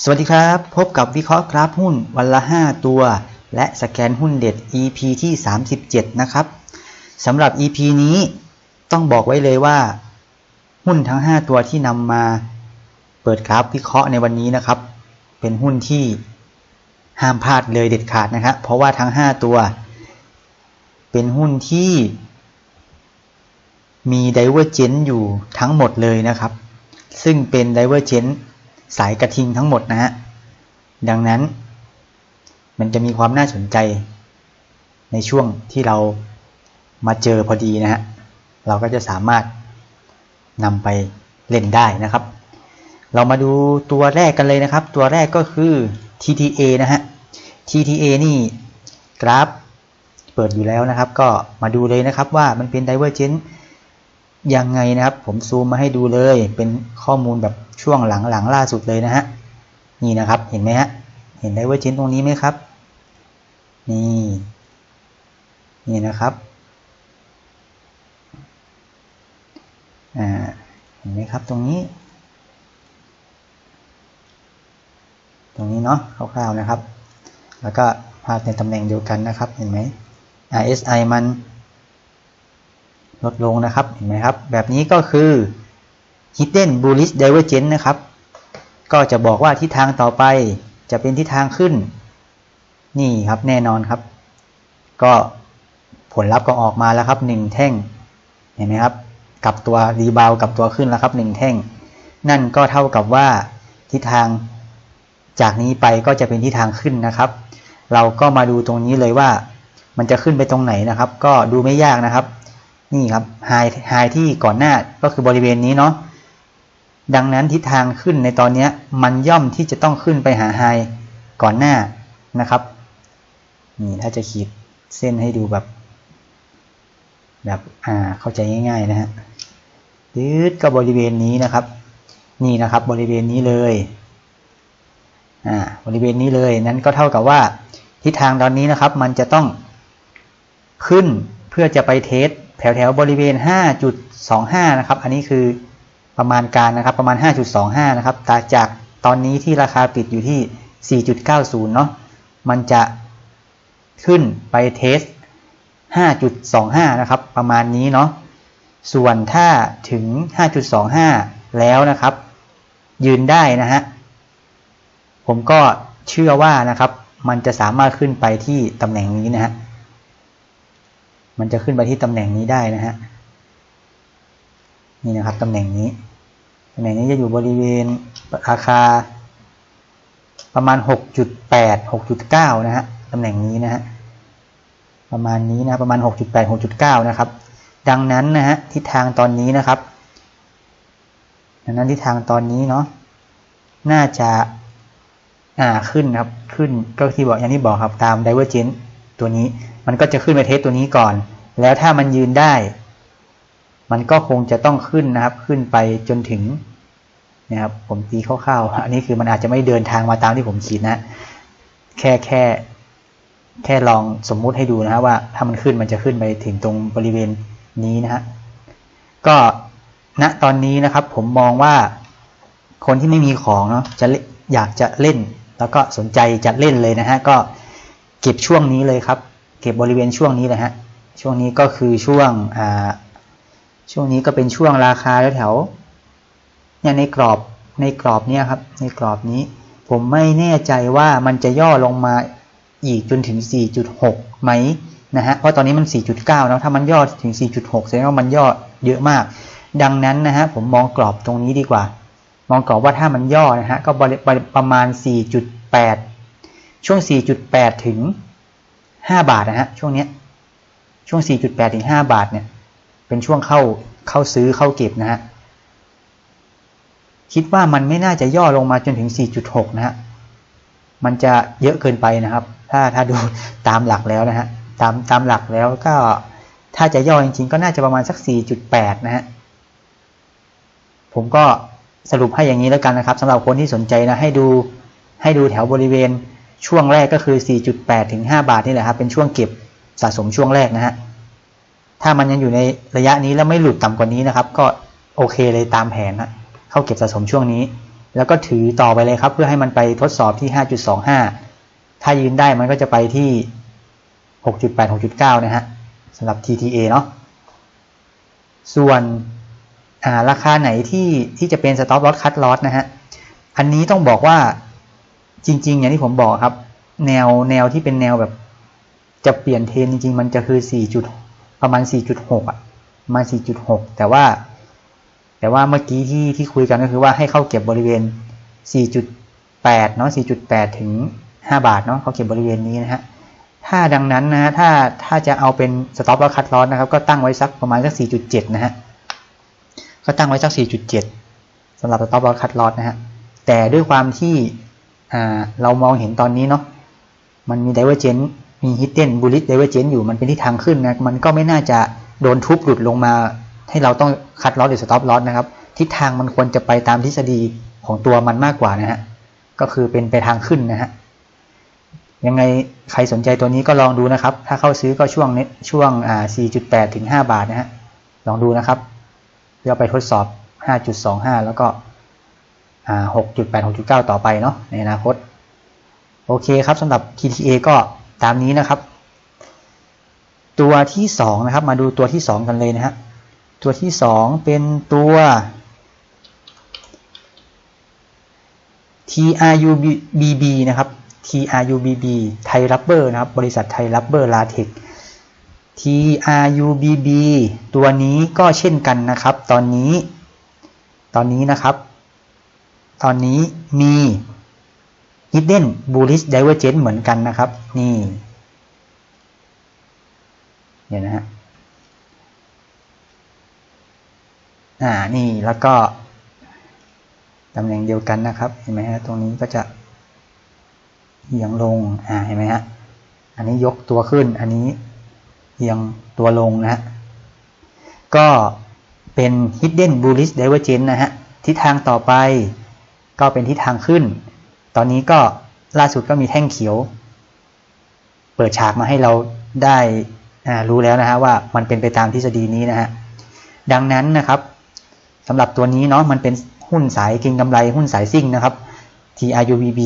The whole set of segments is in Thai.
สวัสดีครับ พบกับวิเคราะห์กราฟหุ้นวันละ 5 ตัว และสแกนหุ้นเด็ด EP ที่ 37 นะครับสำหรับ EP นี้ต้องบอกไว้เลยว่า หุ้นทั้ง 5 ตัวที่นำมาเปิดกราฟวิเคราะห์ในวันนี้นะครับ เป็นหุ้นที่ห้ามพลาดเลยเด็ดขาดนะครับเพราะว่าทั้ง 5 ตัว เป็นหุ้นที่มี Divergent อยู่ทั้งหมดเลยนะครับ ซึ่งเป็น Divergent สายกระทิงทั้งหมดนะฮะ ดังนั้น มันจะมีความน่าสนใจในช่วงที่เรามาเจอพอดีนะฮะ เราก็จะสามารถนำไปเล่นได้นะครับ เรามาดูตัวแรกกันเลยนะครับ ตัวแรกก็คือ TTA นะฮะ TTA นี่กราฟเปิดอยู่แล้วนะครับ ก็มาดูเลยนะครับว่ามันเป็น Divergent ยังไงนะครับ ผมซูมมาให้ดูเลย เป็นข้อมูลแบบช่วงหลังๆล่าสุดเลยนะฮะนี่นะครับเห็นไหมฮะเห็นไดเวอร์เจนตรงนี้ไหมครับ นี่นี่นะครับอ่าเห็นไหมครับตรงนี้ ตรงนี้เนาะคร่าวๆนะครับ แล้วก็ภาพในตำแหน่งเดียวกันนะครับเห็นไหม RSI มัน ลดลงนะครับเห็นไหมครับ แบบนี้ก็คือ hidden bullish divergence นะครับ ก็จะบอกว่าทิศทางต่อไปจะเป็นทิศทางขึ้น นี่ครับแน่นอนครับ ก็ผลลัพธ์ก็ออกมาแล้วครับหนึ่งแท่งเห็นไหมครับกับตัวรีบาวกับตัวขึ้นแล้วครับหนึ่งแท่ง นั่นก็เท่ากับว่าทิศทางจากนี้ไปก็จะเป็นทิศทางขึ้นนะครับ เราก็มาดูตรงนี้เลยว่า มันจะขึ้นไปตรงไหนนะครับ ก็ดูไม่ยากนะครับ นี่ครับไฮไฮที่ก่อนหน้าก็คือบริเวณนี้เนาะดังนั้นทิศทางขึ้นในตอนนี้มันย่อมที่จะต้องขึ้นไปหาไฮก่อนหน้านะครับนี่ถ้าจะขีดเส้นให้ดูแบบ แบบอ่าเข้าใจง่าย ๆ นะฮะยืดก็บริเวณนี้นะครับ นี่นะครับบริเวณนี้เลยอ่าบริเวณนี้เลยนั้นก็เท่ากับว่าทิศทางตอนนี้นะครับ มันจะต้องขึ้นเพื่อจะไปเทส แถวแถวบริเวณ 5.25 นะครับ อันนี้คือประมาณการนะครับ ประมาณ 5.25 นะครับแต่จากตอนนี้ที่ราคาปิดอยู่ที่ 4.90 เนาะ มันจะขึ้นไปเทส 5.25 นะครับ ประมาณนี้เนาะ ส่วนถ้าถึง 5.25 แล้วนะครับ ยืนได้นะฮะ ผมก็เชื่อว่านะครับ มันจะสามารถขึ้นไปที่ตำแหน่งนี้นะฮะ มันจะขึ้นไปที่ตำแหน่งนี้ได้นะฮะ นี่นะครับตำแหน่งนี้ตำแหน่งนี้จะอยู่บริเวณราคา ประมาณ 6.8 6.9 นะฮะตำแหน่งนี้นะฮะประมาณนี้นะประมาณ 6.8 6.9 นะครับ ดังนั้นนะฮะทิศทางตอนนี้นะครับ ดังนั้นทิศทางตอนนี้เนาะน่าจะอ่าขึ้นครับขึ้นก็ที่บอกอย่างที่บอกครับตาม divergent ตัวนี้ มันก็จะขึ้นไปเทสตัวนี้ก่อน แล้วถ้ามันยืนได้ มันก็คงจะต้องขึ้นนะครับ ขึ้นไปจนถึงนะครับผมตีคร่าวๆอันนี้คือมันอาจจะไม่เดินทางมาตามที่ผมขีดนะ แค่แค่แค่ลองสมมุติให้ดูนะฮะว่าถ้ามันขึ้นมันจะขึ้นไปถึงตรงบริเวณนี้นะฮะก็ณตอนนี้นะครับผมมองว่าคนที่ไม่มีของเนาะจะอยากจะเล่น แล้วก็สนใจจะเล่นเลยนะฮะก็เก็บช่วงนี้เลยครับ เก็บบริเวณช่วงนี้เลยฮะช่วงนี้ก็คือช่วงอ่าช่วงนี้ก็เป็นช่วงราคาแถวเนี่ยในกรอบในกรอบเนี้ยครับ ในกรอบนี้ ผมไม่แน่ใจว่ามันจะย่อลงมาอีกจนถึง 4.6 ไหมนะฮะเพราะตอนนี้มัน 4.9 แล้วถ้ามันย่อถึง 4.6 แสดงว่ามันย่อเยอะมาก ดังนั้นนะฮะผมมองกรอบตรงนี้ดีกว่า มองกรอบว่าถ้ามันย่อนะฮะก็ประมาณ 4.8 ช่วง 4.8 ถึง 5บาทนะฮะช่วงเนี้ยช่วง 4.8 ถึง 5 บาทเนี่ย เป็นช่วงเข้าเข้าซื้อเข้าเก็บนะฮะ คิดว่ามันไม่น่าจะย่อลงมาจนถึง 4.6 นะฮะ มันจะเยอะเกินไปนะครับ ถ้าถ้าดูตามหลักแล้วนะฮะ ตามตามหลักแล้วก็ถ้าจะย่อจริงๆ ก็น่าจะประมาณสัก 4.8 นะฮะ ผมก็สรุปให้อย่างนี้แล้วกันนะครับสำหรับคนที่สนใจนะ ให้ดูให้ดูแถวบริเวณ ช่วงแรกก็คือ 4.8 ถึง 5 บาทนี่แหละครับ เป็นช่วงเก็บสะสมช่วงแรกนะฮะ ถ้ามันยังอยู่ในระยะนี้แล้วไม่หลุดต่ำกว่านี้นะครับ ก็โอเคเลยตามแผนนะเข้าเก็บสะสมช่วงนี้ แล้วก็ถือต่อไปเลยครับ เพื่อให้มันไปทดสอบที่ 5.25 ถ้ายืนได้มันก็จะไปที่ 6.8 6.9 นะฮะสำหรับ TTA เนาะ ส่วนราคาไหนที่ที่จะเป็น stop loss cut loss นะฮะ อันนี้ต้องบอกว่า จริง ๆ อย่างที่ผมบอกครับ แนวแนวที่เป็นแนวแบบ จะเปลี่ยนเทรนจริง ๆ มันจะคือ4จุดประมาณ4.6อะประมาณ4.6แต่ว่า แต่ว่าเมื่อกี้ที่ที่คุยกันก็คือว่าให้เข้าเก็บบริเวณ4.8เนาะ4.8ถึง5บาทเนาะเขาเก็บบริเวณนี้นะฮะถ้าดังนั้นนะถ้าถ้าจะเอาเป็น stop loss cut loss นะครับ ก็ตั้งไว้สักประมาณสัก4.7นะฮะก็ตั้งไว้สัก4.7สำหรับ stop loss cut loss นะฮะแต่ด้วยความที่ เรามองเห็นตอนนี้เนาะมันมี divergence มี hidden bullish divergence อยู่มันเป็นที่ทางขึ้นนะมันก็ไม่น่าจะโดนทุบหลุดลงมา ให้เราต้องคัดลอสหรือ stop loss นะครับทิศทางมันควรจะไปตามทฤษฎีของตัวมันมากกว่านะฮะก็คือเป็นไปทางขึ้นนะฮะยังไงใครสนใจตัวนี้ก็ลองดูนะครับ ถ้าเข้าซื้อก็ช่วงนี้ช่วงอ่า4.8 ถึง 5 บาทนะฮะลองดูนะครับเดี๋ยวไปทดสอบ 5.25 แล้วก็ 6.8 6.9 ต่อไปเนาะในอนาคต โอเคครับสำหรับ TTA ก็ตามนี้นะครับ ตัวที่ 2 นะครับ มาดูตัวที่ 2 กันเลยนะฮะตัวที่ 2 เป็นตัว TRUBB นะครับ TRUBB ไทยรับเบอร์นะครับ บริษัทไทยรับเบอร์ลาเทค TRUBB ตัวนี้ก็เช่นกันนะครับ ตอนนี้ ตอนนี้นะครับ ตอนนี้มี hidden bullish divergence เหมือนกันนะครับ นี่เนี่ยนะฮะอ่านี่แล้วก็ตำแหน่งเดียวกันนะครับ เห็นไหมฮะตรงนี้ก็จะเอียงลงอ่าเห็นไหมฮะอันนี้ยกตัวขึ้นอันนี้เอียงตัวลงนะฮะก็เป็น hidden bullish divergence นะฮะทิศทางต่อไป ก็เป็นทิศทางขึ้น ตอนนี้ก็ล่าสุดก็มีแท่งเขียว เปิดฉากมาให้เราได้รู้แล้วนะฮะว่ามันเป็นไปตามทฤษฎีนี้นะฮะดังนั้นนะครับสำหรับตัวนี้เนาะมันเป็นหุ้นสายเก็งกำไรหุ้นสายซิ่งนะครับ TRUBB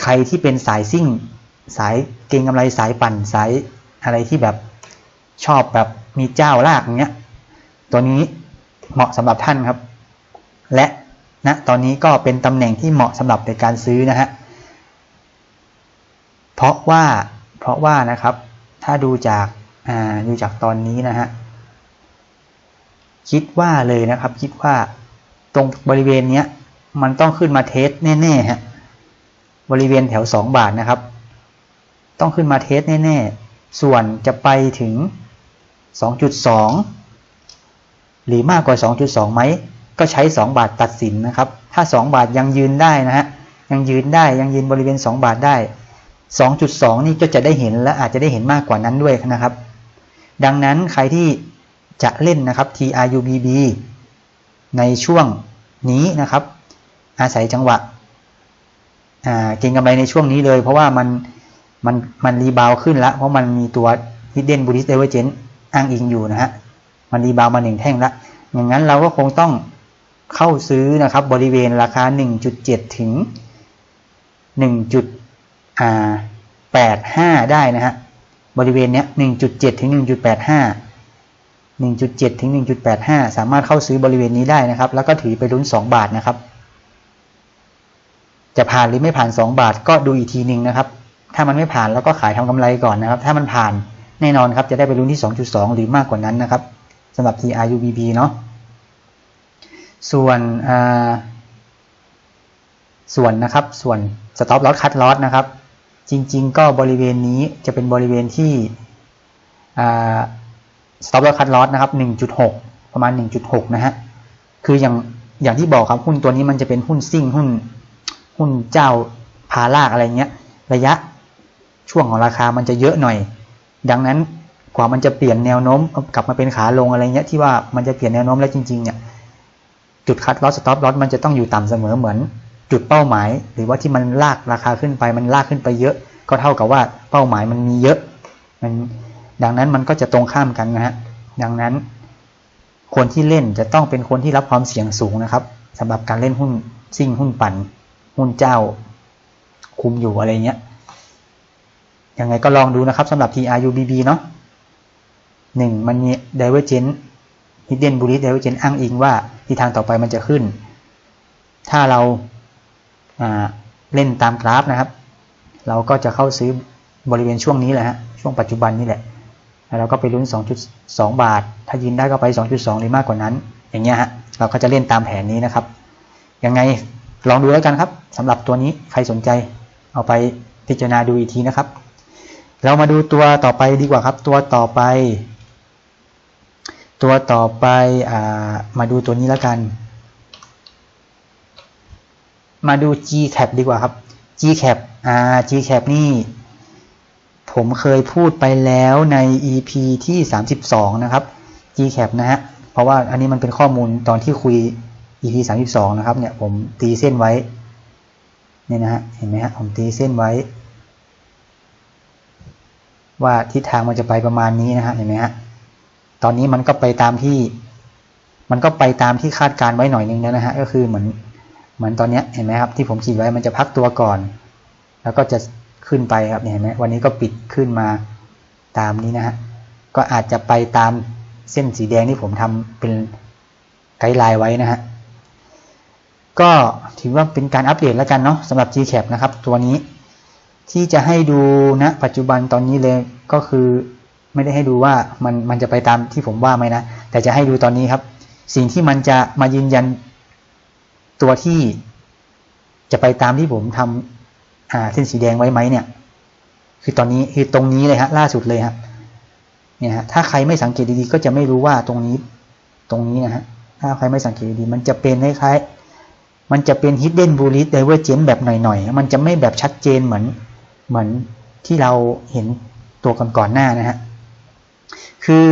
ใครที่เป็นสายซิ่ง สายเก็งกำไรสายปั่นสายอะไรที่แบบชอบแบบมีเจ้าลากอย่างเงี้ยตัวนี้เหมาะสำหรับท่านครับ และ นะตอนนี้ก็เป็นตำแหน่งที่เหมาะสำหรับในการซื้อนะฮะเพราะว่าเพราะว่านะครับถ้าดูจากอ่าดูจากตอนนี้นะฮะคิดว่าเลยนะครับ คิดว่าตรงบริเวณเนี้ยมันต้องขึ้นมาเทสแน่ๆฮะบริเวณแถวสองบาทนะครับ ต้องขึ้นมาเทสแน่ๆ ส่วนจะไปถึง 2.2 หรือมากกว่า 2.2ไหม ก็ใช้ 2 บาทตัดสินนะครับ ถ้า 2 บาทยังยืนได้นะฮะยังยืนได้ยังยืนบริเวณ 2 บาทได้ 2.2 นี่ก็จะได้เห็นและอาจจะได้เห็นมากกว่านั้นด้วยนะครับ ดังนั้นใครที่จะเล่นนะครับ TRUBB ในช่วงนี้นะครับ อาศัยจังหวะเก่งกำไรในช่วงนี้เลย เพราะว่ามันมันมันรีบาวขึ้นแล้ว เพราะมันมีตัว hidden bullish divergence อ้างอิงอยู่นะฮะมันรีบาวมาหนึ่งแท่งละอย่างนั้นเราก็คงต้อง เข้าซื้อนะครับบริเวณราคา 1.7 ถึง 1.85 ได้นะฮะบริเวณเนี้ย 1.7 ถึง 1.85 1.7 ถึง 1.85 สามารถเข้าซื้อบริเวณนี้ได้นะครับ แล้วก็ถือไปลุ้น 2 บาทนะครับ จะผ่านหรือไม่ผ่าน 2 บาทก็ดูอีกทีหนึ่งนะครับ ถ้ามันไม่ผ่านเราก็ขายทำกำไรก่อนนะครับ ถ้ามันผ่านแน่นอนครับจะได้ไปลุ้นที่ 2.2 หรือมากกว่านั้นนะครับสำหรับ TRUBB เนาะ ส่วนส่วนนะครับส่วน stop loss cut loss นะครับ จริง ๆ ก็บริเวณนี้จะเป็นบริเวณที่ stop loss cut loss นะครับ 1.6 ประมาณ 1.6 นะฮะ คืออย่างอย่างที่บอกครับหุ้นตัวนี้มันจะเป็นหุ้นซิ่งหุ้นหุ้นเจ้าพาลากอะไรเงี้ย ระยะช่วงของราคามันจะเยอะหน่อย ดังนั้นกว่ามันจะเปลี่ยนแนวโน้มกลับมาเป็นขาลงอะไรเงี้ยที่ว่ามันจะเปลี่ยนแนวโน้มแล้วจริงๆเนี่ย จุดคัดลอสสต็อปลอสมันจะต้องอยู่ต่ำเสมอเหมือน จุดเป้าหมาย หรือว่าที่มันลากราคาขึ้นไปมันลากขึ้นไปเยอะ ก็เท่ากับว่าเป้าหมายมันมีเยอะมันดังนั้นมันก็จะตรงข้ามกันนะฮะดังนั้น คนที่เล่นจะต้องเป็นคนที่รับความเสี่ยงสูงนะครับสำหรับการเล่นหุ้นซิ่งหุ้นปั่น หุ้นเจ้า คุมอยู่อะไรเงี้ยยังไงก็ลองดูนะครับสำหรับ TRUBB เนาะหนึ่งมันมี divergent hidden bullish divergent อ้างอิงว่าที่ทางต่อไปมันจะขึ้น ถ้าเราเล่นตามกราฟนะครับ เราก็จะเข้าซื้อบริเวณช่วงนี้แหละฮะช่วงปัจจุบันนี่แหละเราก็ไปลุ้น 2.2 บาท ถ้ายินได้ก็ไป 2.2 หรือมากกว่านั้น อย่างเงี้ยฮะเราก็จะเล่นตามแผนนี้นะครับ ยังไงลองดูแล้วกันครับสำหรับตัวนี้ใครสนใจเอาไปพิจารณาดูอีกทีนะครับ เรามาดูตัวต่อไปดีกว่าครับ ตัวต่อไป ตัวต่อไปอ่ามาดูตัวนี้แล้วกัน มาดู Gcap ดีกว่าครับ Gcap อ่า Gcap นี่ ผมเคยพูดไปแล้วใน EP ที่ 32 นะครับ Gcap นะฮะ เพราะว่าอันนี้มันเป็นข้อมูลตอนที่คุย EP 32 นะครับ เนี่ยผมตีเส้นไว้ เนี่ยนะฮะ เห็นไหมฮะ ผมตีเส้นไว้ ว่าทิศทางมันจะไปประมาณนี้นะฮะ เห็นไหมฮะ ตอนนี้มันก็ไปตามที่ มันก็ไปตามที่คาดการไว้หน่อยนึงแล้วนะฮะ ก็คือเหมือนเหมือนตอนนี้เห็นไหมครับ ที่ผมขีดไว้มันจะพักตัวก่อน แล้วก็จะขึ้นไปครับเห็นไหมวันนี้ก็ปิดขึ้นมาตามนี้นะฮะก็อาจจะไปตามเส้นสีแดงที่ผมทำเป็นไกด์ไลน์ไว้นะฮะก็ถือว่าเป็นการอัปเดตแล้วกันเนาะสำหรับ Gcap นะครับ ตัวนี้ที่จะให้ดูนะปัจจุบันตอนนี้เลยก็คือ ไม่ได้ให้ดูว่ามันมันจะไปตามที่ผมว่าไหมนะ แต่จะให้ดูตอนนี้ครับ สิ่งที่มันจะมายืนยันตัวที่จะไปตามที่ผมทำอ่าเส้นสีแดงไว้ไหมเนี่ย คือตอนนี้คือตรงนี้เลยฮะล่าสุดเลยครับเนี่ยฮะถ้าใครไม่สังเกตดีๆก็จะไม่รู้ว่าตรงนี้ตรงนี้นะฮะถ้าใครไม่สังเกตดีมันจะเป็นคล้ายๆมันจะเป็น hidden bullish divergence แบบหน่อยๆ มันจะไม่แบบชัดเจนเหมือนเหมือนที่เราเห็นตัวก่อนๆหน้านะฮะ คือ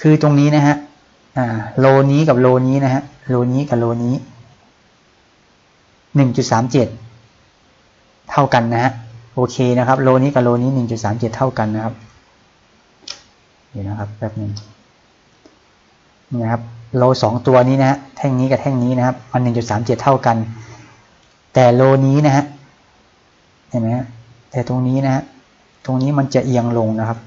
คือตรงนี้นะฮะโลนี้กับโลนี้นะฮะ โลนี้กับโลนี้หนึ่งจุดสามเจ็ดเท่ากันนะฮะ โอเคนะครับ โลนี้กับโลนี้หนึ่งจุดสามเจ็ดเท่ากันนะครับ เดี๋ยวนะครับแป๊บหนึ่งนี่นะครับ โลสองตัวนี้นะฮะ แท่งนี้กับแท่งนี้นะครับ มันหนึ่งจุดสามเจ็ดเท่ากัน แต่โลนี้นะฮะ เห็นไหมฮะ แต่ตรงนี้นะฮะ ตรงนี้มันจะเอียงลงนะครับ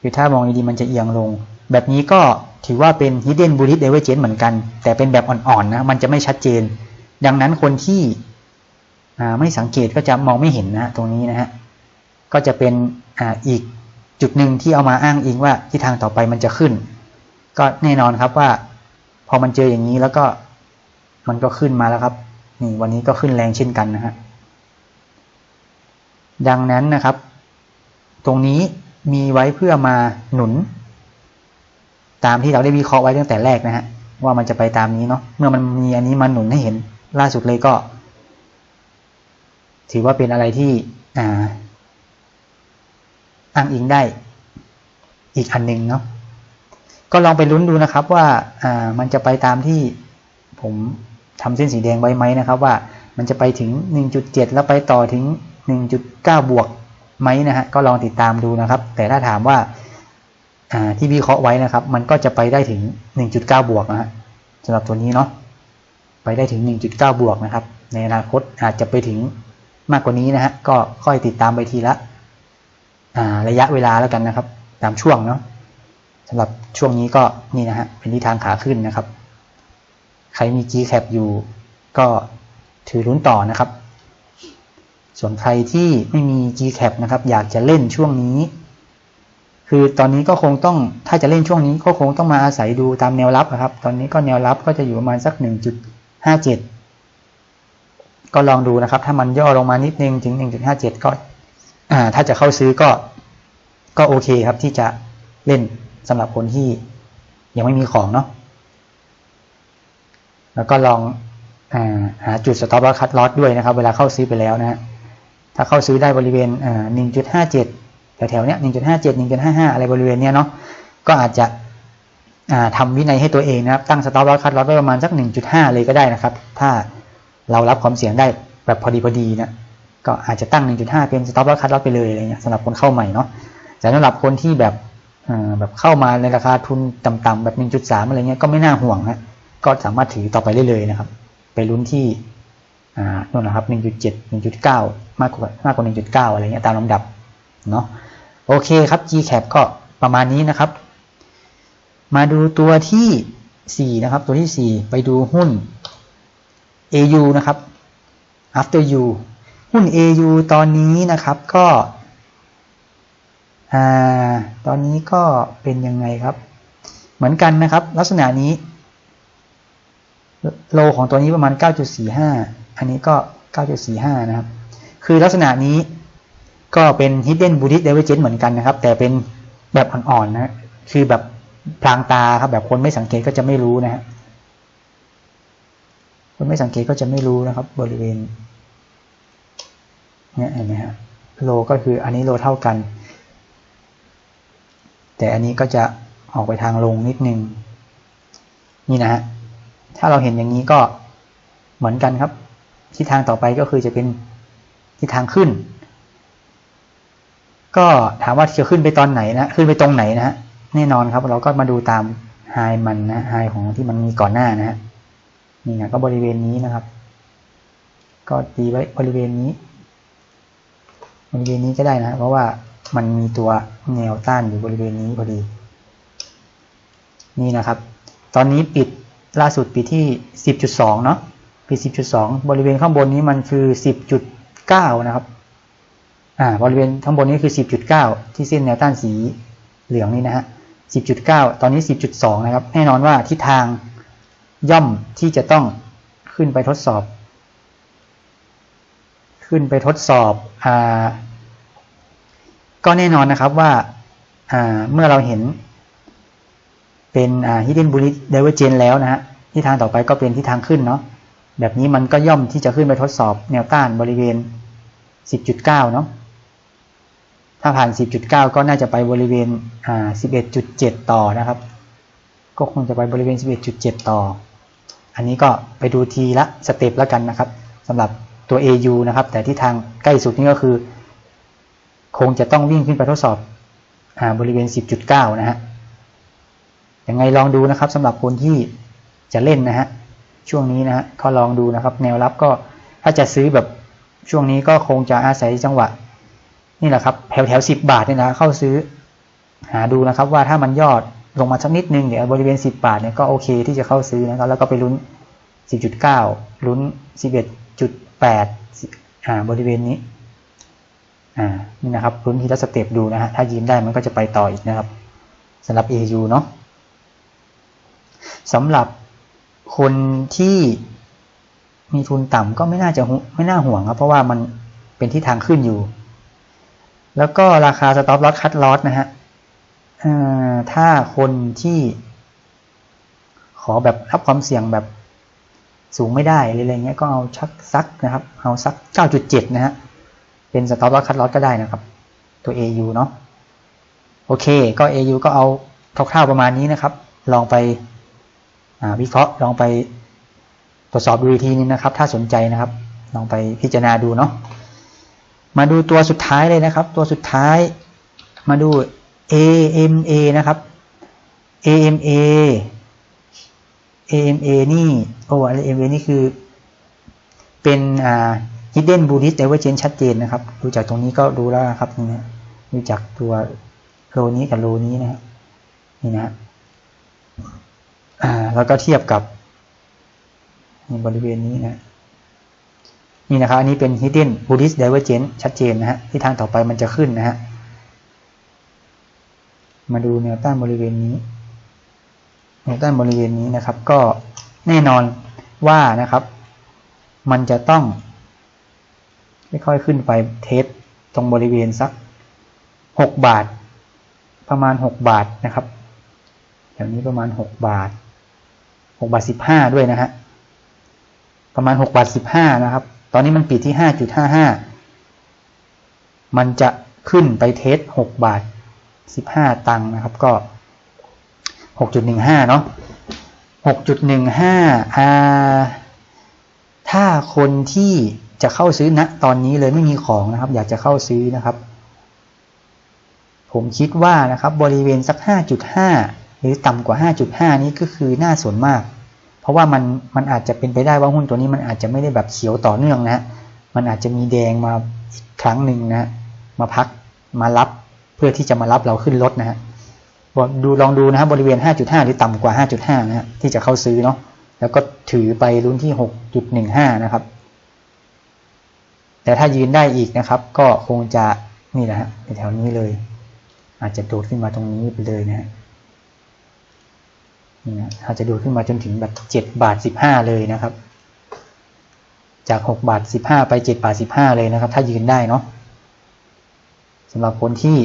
คือถ้ามองดีๆมันจะเอียงลง แบบนี้ก็ถือว่าเป็น hidden bullish divergence เหมือนกัน แต่เป็นแบบอ่อนๆนะมันจะไม่ชัดเจน ดังนั้นคนที่ไม่สังเกตก็จะมองไม่เห็นนะตรงนี้นะฮะก็จะเป็นออีกจุดหนึ่งที่เอามาอ้างอิงว่าที่ทางต่อไปมันจะขึ้น ก็แน่นอนครับว่า พอมันเจออย่างนี้แล้วก็มันก็ขึ้นมาแล้วครับนี่วันนี้ก็ขึ้นแรงเช่นกันนะฮะดังนั้นนะครับ ตรงนี้ มีไว้เพื่อมาหนุน ตามที่เราได้วิเคราะห์ไว้ตั้งแต่แรกนะฮะว่ามันจะไปตามนี้เนาะเมื่อมันมีอันนี้มาหนุนให้เห็นล่าสุดเลยก็ ถือว่าเป็นอะไรที่อ่าอ้างอิงได้อีกอันหนึ่งเนาะก็ลองไปลุ้นดูนะครับว่าอ่ามันจะไปตามที่ผมทำเส้นสีแดงไว้ไหมนะครับ ว่ามันจะไปถึง 1.7 แล้วไปต่อถึง 1.9 บวก ไหมนะฮะก็ลองติดตามดูนะครับ แต่ถ้าถามว่าที่วิเคราะห์ไว้นะครับ มันก็จะไปได้ถึง 1.9 บวกนะฮะสำหรับตัวนี้เนาะไปได้ถึง 1.9 บวกนะครับ ในอนาคตอาจจะไปถึงมากกว่านี้นะฮะก็ค่อยติดตามไปทีละระยะเวลาแล้วกันนะครับ ตามช่วงเนาะสำหรับช่วงนี้ก็นี่นะฮะเป็นทิศทางขาขึ้นนะครับ ใครมี Gcap อยู่ก็ถือลุ้นต่อนะครับ ส่วนใครที่ไม่มี Gcap นะครับ อยากจะเล่นช่วงนี้ คือตอนนี้ก็คงต้องถ้าจะเล่นช่วงนี้ก็คงต้องมาอาศัยดูตามแนวรับนะครับ ตอนนี้ก็แนวรับก็จะอยู่ประมาณสัก 1.57 ก็ลองดูนะครับ ถ้ามันย่อลงมานิดนึงถึง 1.57 ก็ถ้าจะเข้าซื้อก็ก็โอเคครับที่จะเล่นสำหรับคนที่ยังไม่มีของเนาะแล้วก็ลองอาหาจุดสต็อปแล้วคัดลอสด้วยนะครับ เวลาเข้าซื้อไปแล้วนะฮะ ถ้าเข้าซื้อได้บริเวณอ่า1.57แถวๆเนี้ยหนึ่งจุดห้าเจ็ดหนึ่งจุดห้าห้าอะไรบริเวณเนี้ยเนาะก็อาจจะทำวินัยให้ตัวเองนะครับ ตั้งสต็อปลอสคัดลอสไว้ประมาณสักหนึ่งจุดห้าเลยก็ได้นะครับ ถ้าเรารับความเสี่ยงได้แบบพอดีพอดีนะก็อาจจะตั้ง 1.5 เป็นสต็อปลอสคัดลอสไปเลยอะไรเงี้ยสำหรับคนเข้าใหม่เนาะแต่สำหรับคนที่แบบแบบเข้ามาในราคาทุนต่ำๆแบบ 1.3 อะไรเงี้ยก็ไม่น่าห่วงฮะก็สามารถถือต่อไปได้เลยนะครับ ไปลุ้นที่ นู่นนะครับ 1.7 1.9 มากกว่ามากกว่า 1.9 อะไรเงี้ยตามลำดับเนาะโอเคครับ GCAP ก็ประมาณนี้นะครับ มาดูตัวที่ 4 นะครับ ตัวที่ 4 ไปดูหุ้น AU นะครับ after you หุ้น AU ตอนนี้นะครับก็ตอนนี้ก็เป็นยังไงครับ เหมือนกันนะครับ ลักษณะนี้ โลของตัวนี้ประมาณ 9.45 อันนี้ก็ 9.45 นะครับ คือลักษณะนี้ก็เป็น hidden bullish divergence เหมือนกันนะครับ แต่เป็นแบบอ่อนๆนะคือแบบพลางตาครับแบบคนไม่สังเกตก็จะไม่รู้นะฮะคนไม่สังเกตก็จะไม่รู้นะครับ บริเวณเนี่ยเห็นไหมฮะโลก็คืออันนี้โลเท่ากัน แต่อันนี้ก็จะออกไปทางลงนิดนึง นี่นะฮะถ้าเราเห็นอย่างนี้ก็เหมือนกันครับ ทิศทางต่อไปก็คือจะเป็นทิศทางขึ้น ก็ถามว่าจะขึ้นไปตอนไหนนะ ขึ้นไปตรงไหนนะฮะ แน่นอนครับ เราก็มาดูตามไฮมันนะไฮของที่มันมีก่อนหน้านะฮะ นี่นะก็บริเวณนี้นะครับ ก็ตีไว้บริเวณนี้ บริเวณนี้ก็ได้นะ เพราะว่ามันมีตัวแนวต้านอยู่บริเวณนี้พอดี นี่นะครับ ตอนนี้ปิดล่าสุดปิดที่ 10.2 เนาะ ปิด 10.2 บริเวณข้างบนนี้มันคือ 10.9 นะครับ อ่า บริเวณข้างบนนี้คือ 10.9 ที่เส้นแนวต้านสีเหลืองนี่นะฮะ 10.9 ตอนนี้ 10.2 นะครับ แน่นอนว่าทิศทางย่อมที่จะต้องขึ้นไปทดสอบ ขึ้นไปทดสอบ อ่า ก็แน่นอนนะครับว่า อ่า เมื่อเราเห็น เป็น อ่า hidden bullish divergence แล้วนะฮะทิศทางต่อไปก็เป็นทิศทางขึ้นเนาะ แบบนี้มันก็ย่อมที่จะขึ้นไปทดสอบแนวต้านบริเวณ 10.9 เนาะถ้าผ่าน 10.9 ก็น่าจะไปบริเวณอ่า11.7 ต่อนะครับ ก็คงจะไปบริเวณ 11.7 ต่อ อันนี้ก็ไปดูทีละสเต็ปแล้วกันนะครับสำหรับตัว AU นะครับ แต่ที่ทางใกล้สุดนี่ก็คือ คงจะต้องวิ่งขึ้นไปทดสอบอาบริเวณ 10.9 นะฮะยังไงลองดูนะครับสำหรับคนที่จะเล่นนะฮะ ช่วงนี้นะฮะก็ลองดูนะครับ แนวรับก็ถ้าจะซื้อแบบช่วงนี้ก็คงจะอาศัยจังหวะ นี่แหละครับแถวแถวสิบบาทเนี่ยนะเข้าซื้อ หาดูนะครับว่าถ้ามันยอดลงมาสักนิดนึงเดี๋ยวบริเวณสิบบาทเนี่ยก็โอเคที่จะเข้าซื้อนะครับ แล้วก็ไปลุ้นสิบจุดเก้าลุ้นสิบเอ็ดจุดแปดอ่าบริเวณนี้อ่านี่นะครับลุ้นทีละสเต็ปดูนะฮะถ้ายืมได้มันก็จะไปต่ออีกนะครับสำหรับ AU เนาะสำหรับ คนที่มีทุนต่ำก็ไม่น่าจะไม่น่าห่วงครับ เพราะว่ามันเป็นที่ทางขึ้นอยู่ แล้วก็ราคาสต็อปลอสคัดลอสนะฮะถ้าคนที่ ขอแบบรับความเสี่ยงแบบสูงไม่ได้อะไรเงี้ยก็เอาชักซักนะครับ เอาซัก 9.7 นะฮะ เป็นสต็อปลอสคัดลอสก็ได้นะครับ ตัว AU เนาะโอเค ก็ AU ก็เอาคร่าวๆประมาณนี้นะครับ ลองไป วิเคราะห์ลองไปตรวจสอบดูทีนึงนะครับ ถ้าสนใจนะครับ ลองไปพิจารณาดูเนาะมาดูตัวสุดท้ายเลยนะครับ ตัวสุดท้ายมาดู AMA นะครับ AMA AMA นี่โอ้ AMA นี่คือ เป็นอ่า hidden bullish divergence ชัดเจนนะครับ ดูจากตรงนี้ก็รู้แล้วครับนี่ดูจากตัวโลนี้กับโลนี้นะครับนี่นะ อ่า แล้วก็เทียบกับบริเวณนี้นะนี่นะครับ อันนี้เป็น hidden bullish divergence ชัดเจนนะฮะที่ทางต่อไปมันจะขึ้นนะฮะมาดูแนวต้านบริเวณนี้แนวต้านบริเวณนี้นะครับ ก็แน่นอนว่านะครับ มันจะต้องค่อยๆขึ้นไปเทสตรงบริเวณสักหกบาท ประมาณหกบาทนะครับแถวนี้ประมาณหกบาท หกบาทสิบห้าด้วยนะฮะประมาณหกบาทสิบห้านะครับ ตอนนี้มันปิดที่ห้าจุดห้าห้ามันจะขึ้นไปเทสหกบาทสิบห้าตังค์นะครับ ก็หกจุดหนึ่งห้าเนาะหกจุดหนึ่งห้าอ่าถ้าคนที่จะเข้าซื้อณตอนนี้เลยไม่มีของนะครับ อยากจะเข้าซื้อนะครับ ผมคิดว่านะครับ บริเวณสักห้าจุด หรือต่ำกว่า 5.5 นี้ก็คือน่าสนมาก เพราะว่ามันมันอาจจะเป็นไปได้ว่าหุ้นตัวนี้มันอาจจะไม่ได้แบบเขียวต่อเนื่องนะฮะมันอาจจะมีแดงมาอีกครั้งหนึ่งนะฮะมาพักมารับเพื่อที่จะมารับเราขึ้นรถนะฮะดูลองดูนะฮะบริเวณ 5.5 หรือต่ำกว่า 5.5 นะฮะที่จะเข้าซื้อเนาะแล้วก็ถือไปรุ่นที่ 6.15 นะครับ แต่ถ้ายืนได้อีกนะครับ ก็คงจะนี่นะฮะแถวนี้เลย อาจจะโดดขึ้นมาตรงนี้ไปเลยนะฮะ อาจจะดูขึ้นมาจนถึงแบบเจ็ดบาทสิบห้าเลยนะครับ จากหกบาทสิบห้าไปเจ็ดบาทสิบห้าเลยนะครับ ถ้ายืนได้เนาะสำหรับคนที่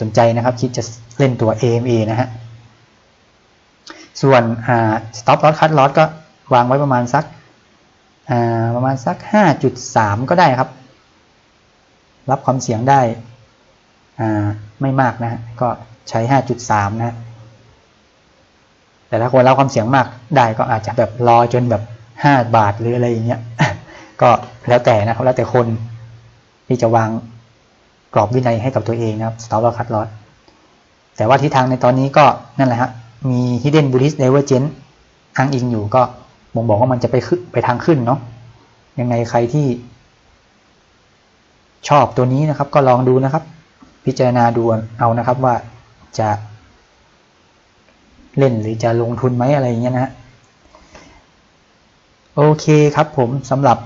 สนใจนะครับ คิดจะเล่นตัว AMA นะฮะ ส่วน stop loss cut loss ก็วางไว้ประมาณสักประมาณสักห้าจุดสามก็ได้ครับ รับความเสี่ยงได้ไม่มากนะฮะก็ใช้ห้าจุดสามนะ แต่ถ้าคนรับความเสี่ยงมากได้ก็อาจจะแบบรอจนแบบห้าบาทหรืออะไรอย่างเงี้ย ก็แล้วแต่นะครับแล้วแต่คนที่จะวางกรอบวินัยให้กับตัวเองนะครับ stop loss cut loss แต่ว่าทิศทางในตอนนี้ก็นั่นแหละฮะ มี hidden bullish divergence อ้างอิงอยู่ก็บ่งบอกว่ามันจะไปขึ้นไปทางขึ้นเนาะ ยังไงใครที่ ชอบตัวนี้นะครับ ก็ลองดูนะครับ พิจารณาดูเอานะครับว่าจะ เล่นหรือจะลงทุนไหมอะไรอย่างเงี้ยนะฮะโอเคครับผมสำหรับ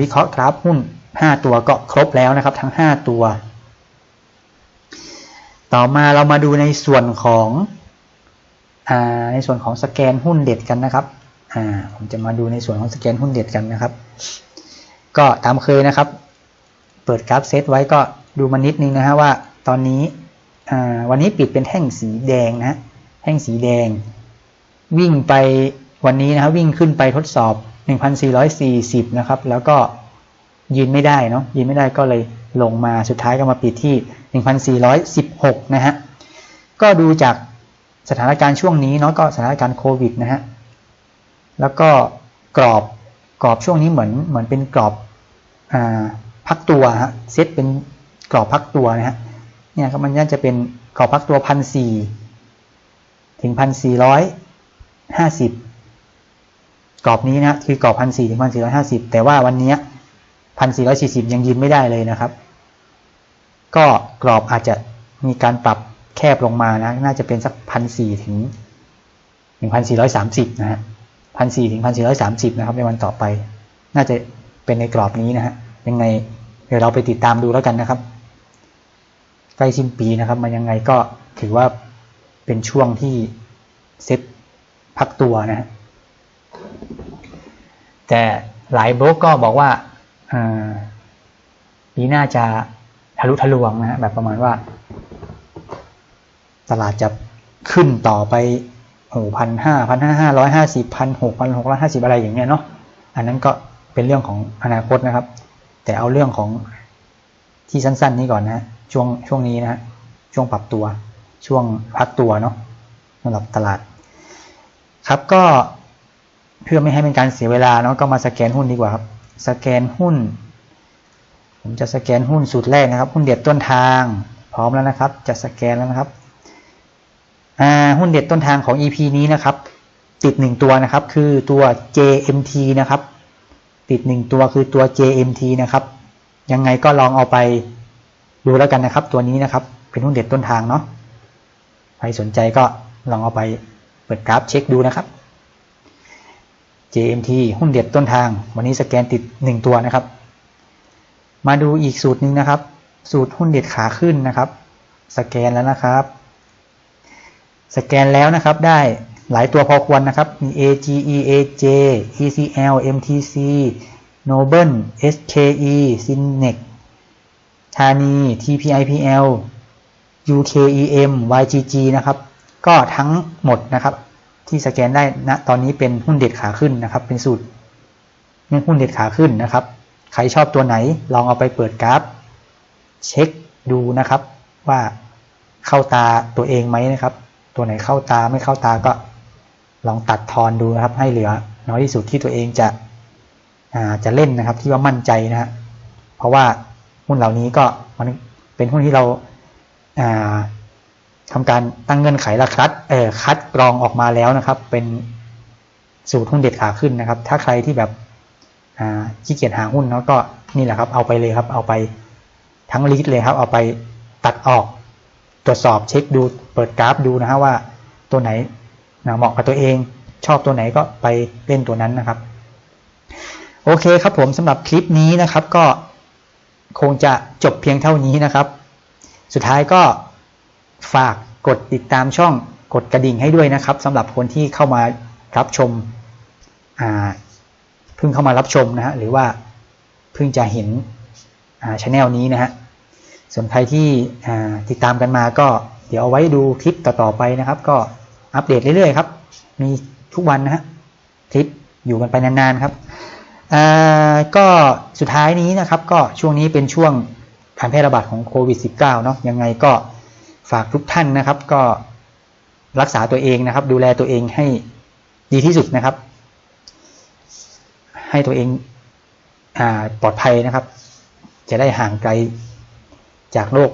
วิเคราะห์กราฟหุ้น 5 ตัวก็ครบแล้วนะครับ ทั้ง 5 ตัว ต่อมาเรามาดูในส่วนของอในส่วนของสแกนหุ้นเด็ดกันนะครับผมจะมาดูในส่วนของสแกนหุ้นเด็ดกันนะครับ ก็ตามเคยนะครับ เปิดกราฟเซตไว้ก็ดูมานิดนึงนะฮะว่าตอนนี้วันนี้ปิดเป็นแท่งสีแดงนะ แท่งสีแดง วิ่งไปวันนี้นะครับวิ่งขึ้นไปทดสอบ 1,440 นะครับ แล้วก็ยืนไม่ได้เนาะยืนไม่ได้ก็เลยลงมาสุดท้ายก็มาปิดที่ 1,416 นะฮะ ก็ดูจากสถานการณ์ช่วงนี้เนาะก็สถานการณ์โควิดนะฮะ แล้วก็กรอบกรอบช่วงนี้เหมือนเหมือนเป็นกรอบอ่าพักตัวฮะเซตเป็นกรอบพักตัวนะฮะเนี่ยครับมันน่าจะเป็นกรอบพักตัวพันสี่ ถึงพันสี่ร้อยห้าสิบกรอบนี้นะคือกรอบพันสี่ถึงพันสี่ร้อยห้าสิบแต่ว่าวันนี้พันสี่ร้อยสี่สิบยังยืนไม่ได้เลยนะครับ ก็กรอบอาจจะมีการปรับแคบลงมานะน่าจะเป็นสักพันสี่ถึงหนึ่งพันสี่ร้อยสามสิบนะฮะพันสี่ถึงพันสี่ร้อยสามสิบนะครับในวันต่อไป น่าจะเป็นในกรอบนี้นะฮะยังไงเดี๋ยวเราไปติดตามดูแล้วกันนะครับใกล้สิ้นปีนะครับ มันยังไงก็ถือว่า เป็นช่วงที่เซ็ตพักตัวนะฮะแต่หลายโบรกก็บอกว่าปีหน้าจะทะลุทะลวงนะฮะแบบประมาณว่า ตลาดจะขึ้นต่อไปโอ้พันห้าพันห้าห้าร้อยห้าสิบพันหกพันหกร้อยห้าสิบอะไรอย่างเงี้ยเนาะอันนั้นก็เป็นเรื่องของอนาคตนะครับ แต่เอาเรื่องของที่สั้น ๆ นี้ก่อนนะ ช่วงช่วงนี้นะฮะช่วงปรับตัว ช่วงพักตัวเนาะสำหรับตลาด ครับก็เพื่อไม่ให้เป็นการเสียเวลาเนาะก็มาสแกนหุ้นดีกว่าครับ สแกนหุ้น ผมจะสแกนหุ้นสูตรแรกนะครับ หุ้นเด็ดต้นทาง พร้อมแล้วนะครับ จะสแกนแล้วนะครับหุ้นเด็ดต้นทางของ EP นี้นะครับ ติดหนึ่งตัวนะครับ คือตัว JMT นะครับ ติดหนึ่งตัวคือตัว JMT นะครับ ยังไงก็ลองเอาไปดูแล้วกันนะครับ ตัวนี้นะครับ เป็นหุ้นเด็ดต้นทางเนาะ ใครสนใจก็ลองเอาไปเปิดกราฟเช็คดูนะครับ JMT หุ้นเด็ดต้นทาง วันนี้สแกนติด 1 ตัวนะครับ มาดูอีกสูตรหนึ่งนะครับ สูตรหุ้นเด็ดขาขึ้นนะครับ สแกนแล้วนะครับ สแกนแล้วนะครับได้หลายตัวพอควรนะครับ มี AGE AJ ECL MTC Noble SKE Synex ธานี TPIPL UKEM YGG นะครับ ก็ทั้งหมดนะครับ ที่สแกนได้ณนะตอนนี้เป็นหุ้นเด็ดขาขึ้นนะครับ เป็นสูตรเป็นหุ้นเด็ดขาขึ้นนะครับ ใครชอบตัวไหนลองเอาไปเปิดกราฟ เช็คดูนะครับ ว่าเข้าตาตัวเองไหมนะครับ ตัวไหนเข้าตาไม่เข้าตาก็ลองตัดทอนดูนะครับ ให้เหลือ น้อยที่สุดที่ตัวเองจะจะเล่นนะครับที่ว่ามั่นใจนะฮะเพราะว่าหุ้นเหล่านี้ก็มันเป็นหุ้นที่เรา ทำการตั้งเงื่อนไขราคัดเออคัดกรองออกมาแล้วนะครับ เป็นสูตรหุ้นเด็ดขาขึ้นนะครับ ถ้าใครที่แบบขี้เกียจหาหุ้นเนาะก็นี่แหละครับเอาไปเลยครับ เอาไปทั้งลิสต์เลยครับ เอาไปตัดออกตรวจสอบเช็คดูเปิดกราฟดูนะฮะว่าตัวไหนเหมาะกับตัวเอง ชอบตัวไหนก็ไปเล่นตัวนั้นนะครับ โอเคครับผมสำหรับคลิปนี้นะครับ ก็คงจะจบเพียงเท่านี้นะครับ สุดท้ายก็ฝากกดติดตามช่องกดกระดิ่งให้ด้วยนะครับสำหรับคนที่เข้ามารับชมเพิ่งเข้ามารับชมนะฮะหรือว่าเพิ่งจะเห็นอ่าช anel นี้นะฮะส่วนใครที่ติดตามกันมาก็เดี๋ยวเอาไว้ดูคลิปต่อๆไปนะครับ ก็อัปเดตเรื่อยๆครับมีทุกวันนะฮะคลิปอยู่กันไปนานๆครับก็สุดท้ายนี้นะครับก็ช่วงนี้เป็นช่วง การแพร่ระบาดของโควิด -19 เนาะยังไงก็ฝากทุกท่านนะครับ ก็รักษาตัวเองนะครับ ดูแลตัวเองให้ดีที่สุดนะครับ ให้ตัวเองอปลอดภัยนะครับ จะได้ห่างไกลจากโรค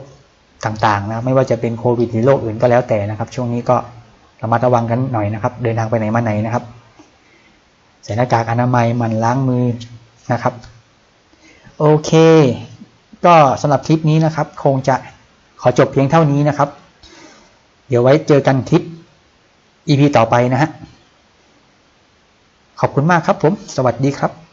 ต่างๆนะไม่ว่าจะเป็นโควิดหรือโรคอื่นก็แล้วแต่นะครับ ช่วงนี้ก็ระมัดระวังกันหน่อยนะครับ เดินทางไปไหนมาไหนนะครับใส่หน้ากากอนามัยมันล้างมือนะครับ โอเค ก็สำหรับคลิปนี้นะครับ คงจะขอจบเพียงเท่านี้นะครับ เดี๋ยวไว้เจอกันคลิป EP ต่อไปนะฮะขอบคุณมากครับผม สวัสดีครับ